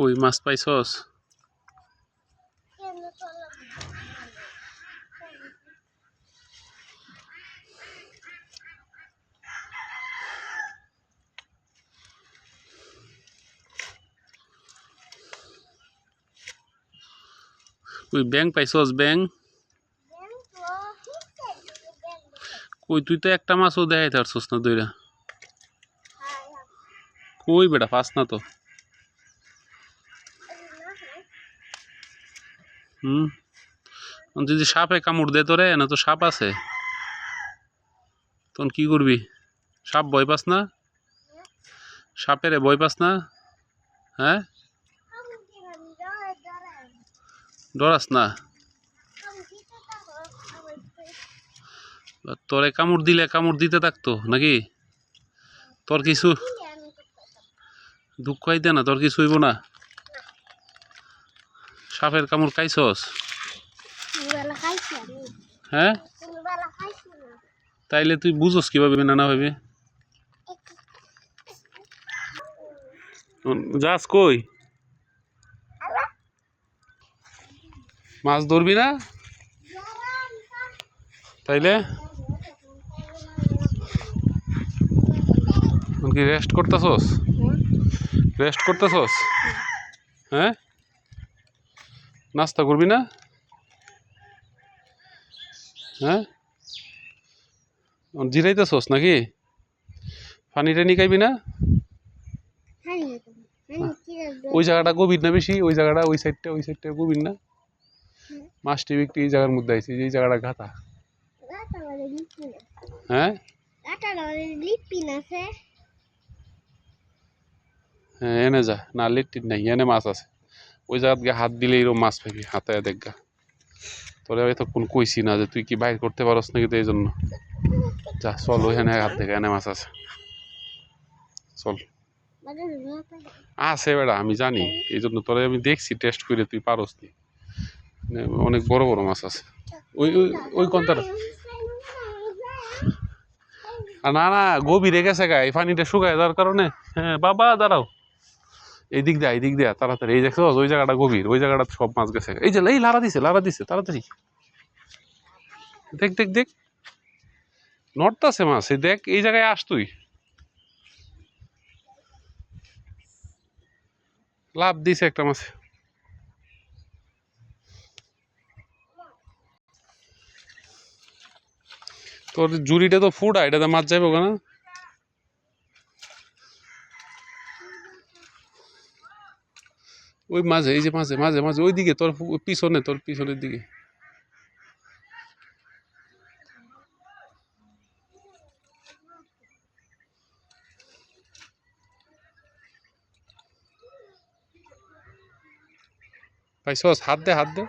ওই মাছ পাইছস? ওই ব্যাং পাইছস ব্যাং কই, তুই তো একটা মাছও দেখাইতে পারছস না দইরা। কই বেটা, পাস না তো। হুম? যদি সাপে কামড় দে তোরে, না তো সাপ আছে। তখন কি করবি? সাপ ভয় পাস না? সাপেরে ভয় পাস না? হ্যাঁ? ডরাস না? তোরে কামড় দিলে কামড় দিতে থাকতো নাকি? তোর কিছু দুঃখ আইতে না, তোর কিছু হইব না। সাপের কামড় খাইছস? হ্যাঁ? তাইলে তুই বুঝোস কীভাবে না না ভাবে যাস কই? মাছ ধরবি না? তাইলে? কি রেস্ট করতেছস? রেস্ট করতেছস? হ্যাঁ? নাস্তা করবি না? হ্যাঁ? জিরাইতেছস নাকি? পানি টানি খাইবি না? ওই জায়গাটা গভীর না বেশি? ওই জায়গাটা ওই সাইডটা ওই সাইডটা গভীর না? মাছটি বিক্রি এই জায়গার মধ্যে আইছে এই জায়গাটা ঘাতা হ্যাঁ? হ্যাঁ এনে যা। না লিট্টির নাই এনে মাছ আছে। ওই জায়গাত গিয়ে হাত দিলে এরকম মাছ পাবি হাতে দেখা তোরে এতক্ষণ কইছি না যে তুই কি বাইর করতে পারস নাকি তো এই জন্য যা, চল, ওইখানে হাত দেখা এনে মাছ আছে। চল। আছে বেড়া, আমি জানি। এই জন্য তোরে আমি দেখছি টেস্ট করে তুই পারস নি। অনেক বড় বড় মাছ আছে। ওই ওই ওই কোনটা আর না না, গভীরে গেছে গা, এই পানিটা শুকায় যাওয়ার কারণে। হ্যাঁ বাবা, দাঁড়াও। এই দিক দেয়া এই দিক দেয়া, তাড়াতাড়ি। এই দেখছ, ওই জায়গাটা গভীর, ওই জায়গাটা সব মাছ গেছে। এই যে, এই লারা দিছে লারা দিছে, তাড়াতাড়ি। দেখ দেখ দেখ। নড়তাছে মাছ, এই দেখ, এই জায়গায় আস তুই। লাভ দিছে একটা মাছ। তোর জুড়িটা তো ফুটা, এটাতে মাছ যাইব না ওই মাঝে, এই যে মাঝে মাঝে মাঝে ওই দিকে তোর পিছনে, তোর পিছনের দিকে। পাইছস হাত দে হাত দে।